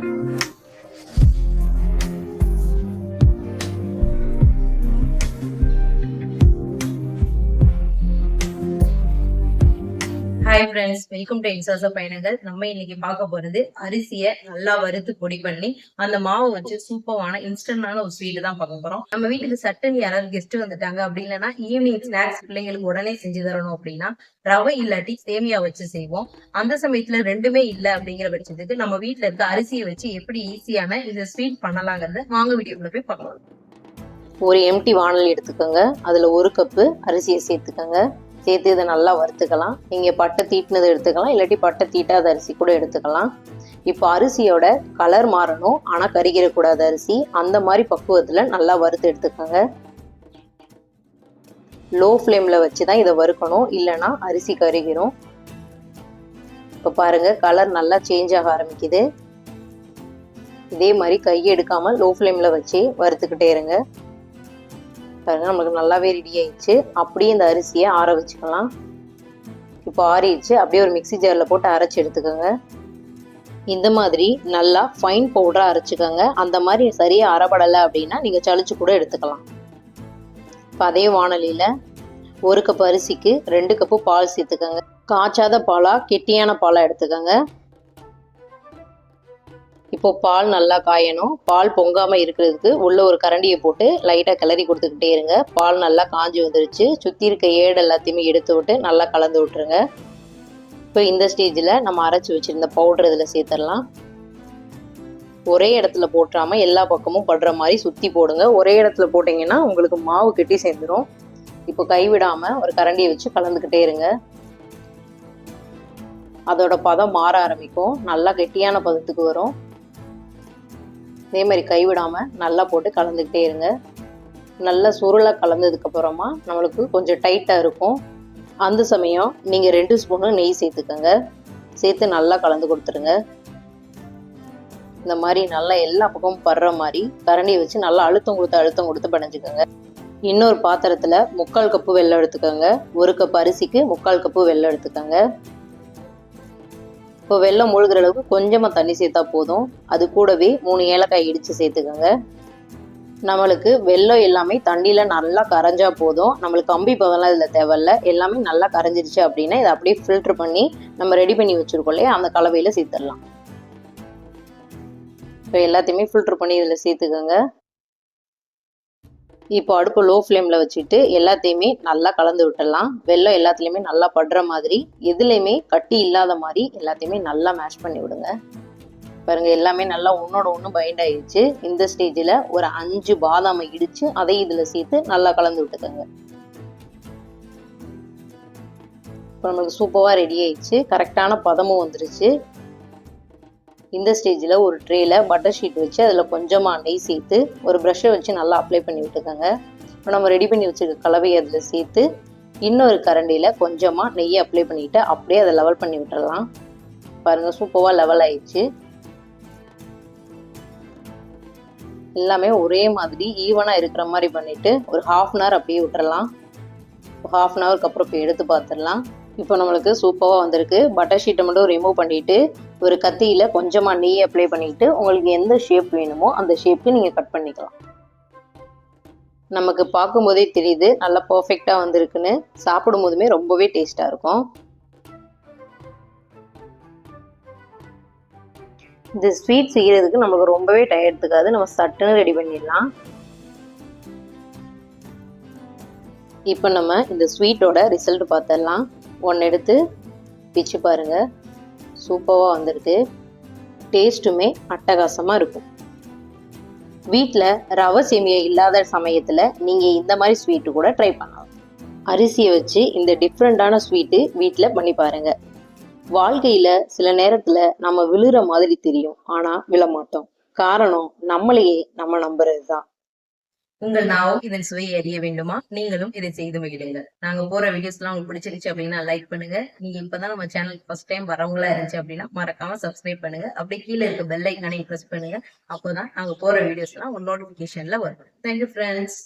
Mm-hmm. Hi friends welcome to இன்சாச பயணங்கள். நம்ம இன்னைக்கு பார்க்க போறது அரிசியை நல்லா வறுத்து பொடி பண்ணி அந்த மாவை வச்சு சூப்பரான இன்ஸ்டன்டான ஒரு ஸ்வீட் தான் பார்க்க போறோம். நம்ம வீட்டுக்கு சட்டன் யாராவது கெஸ்ட் வந்துட்டாங்க அப்படி இல்லைன்னா ஈவினிங் ஸ்நாக்ஸ் பிள்ளைங்களுக்கு உடனே செஞ்சு தரணும் அப்படின்னா ரவை இல்லாட்டி சேமியா வச்சு செய்வோம். அந்த சமயத்துல ரெண்டுமே இல்லை அப்படிங்கிற பட்சத்துக்கு நம்ம வீட்டுல இருக்க அரிசியை வச்சு எப்படி ஈஸியான இந்த ஸ்வீட் பண்ணலாங்கிறத வாங்க வீடியோக்குள்ள போய் பார்க்கலாம். ஒரு எம்டி வானல் எடுத்துக்கோங்க. அதுல ஒரு கப்பு அரிசியை சேர்த்துக்கோங்க. சேர்த்து இதை நல்லா வறுத்துக்கலாம். நீங்கள் பட்டை தீட்டினது எடுத்துக்கலாம். இல்லாட்டி பட்டை தீட்டாத அரிசி கூட எடுத்துக்கலாம். இப்போ அரிசியோட கலர் மாறணும். ஆனால் கருகிடக்கூடாத அரிசி. அந்த மாதிரி பக்குவத்தில் நல்லா வறுத்து எடுத்துக்கோங்க. லோ ஃப்ளேமில் வச்சு தான் இதை வறுக்கணும். இல்லைன்னா அரிசி கருகிரும். இப்போ பாருங்கள் கலர் நல்லா சேஞ்ச் ஆக ஆரம்பிக்குது. இதே மாதிரி கையை எடுக்காமல் லோ ஃப்ளேமில் வச்சு வறுத்துக்கிட்டே இருங்க. பாருங்க நம்மளுக்கு நல்லாவே ரெடி ஆயிடுச்சு. அப்படியே இந்த அரிசியை ஆற வச்சுக்கலாம். இப்போ ஆறிடுச்சு. அப்படியே ஒரு மிக்ஸி ஜாரில் போட்டு அரைச்சி எடுத்துக்கோங்க. இந்த மாதிரி நல்லா ஃபைன் பவுடராக அரைச்சிக்கோங்க. அந்த மாதிரி சரியாக அரைப்படலை அப்படின்னா நீங்கள் சளிச்சு கூட எடுத்துக்கலாம். இப்போ அதே வானலியில் ஒரு கப் அரிசிக்கு ரெண்டு கப்பு பால் சேர்த்துக்கோங்க. காய்ச்சாத பாலாக கெட்டியான பாலாக எடுத்துக்கோங்க. இப்போ பால் நல்லா காயணும். பால் பொங்காமல் இருக்கிறதுக்கு உள்ள ஒரு கரண்டியை போட்டு லைட்டாக கிளறி கொடுத்துக்கிட்டே இருங்க. பால் நல்லா காஞ்சி வந்துருச்சு. சுற்றி இருக்க ஏடு எல்லாத்தையுமே எடுத்து விட்டு நல்லா கலந்து விட்டுருங்க. இப்போ இந்த ஸ்டேஜில் நம்ம அரைச்சி வச்சுருந்த பவுடர் இதில் சேர்த்துடலாம். ஒரே இடத்துல போட்டுறாம எல்லா பக்கமும் படுற மாதிரி சுற்றி போடுங்க. ஒரே இடத்துல போட்டிங்கன்னா உங்களுக்கு மாவு கெட்டி சேர்ந்துடும் இப்போ கைவிடாமல் ஒரு கரண்டியை வச்சு கலந்துக்கிட்டே இருங்க. அதோட பதம் மாற ஆரம்பிக்கும். நல்லா கெட்டியான பதத்துக்கு வரும். இதே மாதிரி கைவிடாமல் நல்லா போட்டு கலந்துக்கிட்டே இருங்க. நல்லா சுருளாக கலந்ததுக்கப்புறமா நம்மளுக்கு கொஞ்சம் டைட்டாக இருக்கும். அந்த சமயம் நீங்கள் ரெண்டு ஸ்பூனு நெய் சேர்த்துக்கோங்க. சேர்த்து நல்லா கலந்து கொடுத்துருங்க. இந்த மாதிரி நல்லா எல்லா பக்கமும் படுற மாதிரி கரண்டியை வச்சு நல்லா அழுத்தம் கொடுத்து அழுத்தம் கொடுத்து படைஞ்சுக்கோங்க. இன்னொரு பாத்திரத்தில் முக்கால் கப்பு வெள்ளம் எடுத்துக்கோங்க. ஒரு கப் அரிசிக்கு முக்கால் கப்பு வெள்ளம் எடுத்துக்கோங்க. இப்போ வெள்ளம் மூழ்கிற அளவுக்கு கொஞ்சமாக தண்ணி சேர்த்தா போதும். அது கூடவே மூணு ஏலக்காய் இடித்து சேர்த்துக்கோங்க. நம்மளுக்கு வெள்ளம் எல்லாமே தண்ணியில் நல்லா கரைஞ்சா போதும். நம்மளுக்கு கம்பி பதம்லாம் இதில் தேவையில்ல. எல்லாமே நல்லா கரைஞ்சிருச்சு அப்படின்னா இதை அப்படியே ஃபில்ட்ரு பண்ணி நம்ம ரெடி பண்ணி வச்சுருக்கோம் இல்லையா? அந்த கலவையில் சேர்த்துடலாம். இப்போ எல்லாத்தையுமே ஃபில்ட்ரு பண்ணி இதில் சேர்த்துக்கோங்க. இப்போ அடுப்பு லோ ஃப்ளேமில் வச்சுட்டு எல்லாத்தையுமே நல்லா கலந்து விட்டுடலாம். வெள்ளம் எல்லாத்துலேயுமே நல்லா படுற மாதிரி எதுலேயுமே கட்டி இல்லாத மாதிரி எல்லாத்தையுமே நல்லா மேஷ் பண்ணி விடுங்க. பாருங்க எல்லாமே நல்லா ஒன்றோட ஒன்று பைண்ட் ஆயிடுச்சு. இந்த ஸ்டேஜில் ஒரு அஞ்சு பாதாமை இடித்து அதை இதில் சேர்த்து நல்லா கலந்து விட்டுக்கோங்க. இப்போ நமக்கு சூப்பராக ரெடி ஆயிடுச்சு. கரெக்டான பதமும் வந்துருச்சு. இந்த ஸ்டேஜில் ஒரு ட்ரேயில் பட்டர் ஷீட் வச்சு அதில் கொஞ்சமாக நெய் சேர்த்து ஒரு ப்ரஷ்ஷை வச்சு நல்லா அப்ளை பண்ணி விட்டுக்கோங்க. இப்போ நம்ம ரெடி பண்ணி வச்சுருக்க கலவையை அதில் சேர்த்து இன்னொரு கரண்டியில் கொஞ்சமாக நெய்யை அப்ளை பண்ணிவிட்டு அப்படியே அதை லெவல் பண்ணி விட்டுடலாம் பாருங்கள் சூப்பராக லெவல் ஆயிடுச்சு. எல்லாமே ஒரே மாதிரி ஈவனாக இருக்கிற மாதிரி பண்ணிவிட்டு ஒரு ஹாஃப் அன் ஹவர் அப்படியே விட்டுறலாம். ஹாஃப் அன் ஹவருக்கு அப்புறம் இப்போ எடுத்து பார்த்துடலாம் இப்போ நம்மளுக்கு சூப்பராக வந்திருக்கு. பட்டர் ஷீட்டை மட்டும் ரிமூவ் பண்ணிவிட்டு ஒரு கத்தியில் கொஞ்சமாக நெய் அப்ளை பண்ணிவிட்டு உங்களுக்கு எந்த ஷேப் வேணுமோ அந்த ஷேப்புக்கு நீங்கள் கட் பண்ணிக்கலாம். நமக்கு பார்க்கும்போதே தெரியுது நல்லா பர்ஃபெக்டாக வந்திருக்குன்னு. சாப்பிடும் போதுமே ரொம்பவே டேஸ்ட்டாக இருக்கும். இந்த ஸ்வீட் செய்கிறதுக்கு நமக்கு ரொம்பவே டயம் எடுத்துக்காது நம்ம சட்டுன்னு ரெடி பண்ணிடலாம். இப்போ நம்ம இந்த ஸ்வீட்டோட ரிசல்ட் பார்த்துடலாம். ஒன்று எடுத்து பிச்சு பாருங்க. சூப்பராக வந்திருக்கு டேஸ்ட்டுமே அட்டகாசமாக இருக்கும். வீட்டில் ரவை சேமியா இல்லாத சமயத்தில் நீங்கள் இந்த மாதிரி ஸ்வீட்டு கூட ட்ரை பண்ணலாம். அரிசியை வச்சு இந்த டிஃப்ரெண்ட்டான ஸ்வீட்டு வீட்டில் பண்ணி பாருங்கள் வாழ்க்கையில் சில நேரத்தில் நம்ம விழுற மாதிரி தெரியும். ஆனால் விழமாட்டோம். காரணம் நம்மளையே நம்ம நம்புறது தான் உங்கள் நாவும் இதன் சுவையை அறிய வேண்டுமா? நீங்களும் இதை செய்து மகிழுங்கள். நாங்க போற வீடியோஸ் எல்லாம் உங்களுக்கு பிடிச்சிருச்சு அப்படின்னா லைக் பண்ணுங்க. நீங்க இப்பதான் நம்ம சேனலுக்கு ஃபர்ஸ்ட் டைம் வரவங்களா இருந்துச்சு அப்படின்னா மறக்காம சப்ஸ்கிரைப் பண்ணுங்க. அப்படியே கீழே இருக்க பெல் ஐக்கானையும் ப்ரெஸ் பண்ணுங்க. அப்போதான் நாங்க போற வீடியோஸ் எல்லாம் உங்க நோட்டிபிகேஷன்ல வரும். Thank you friends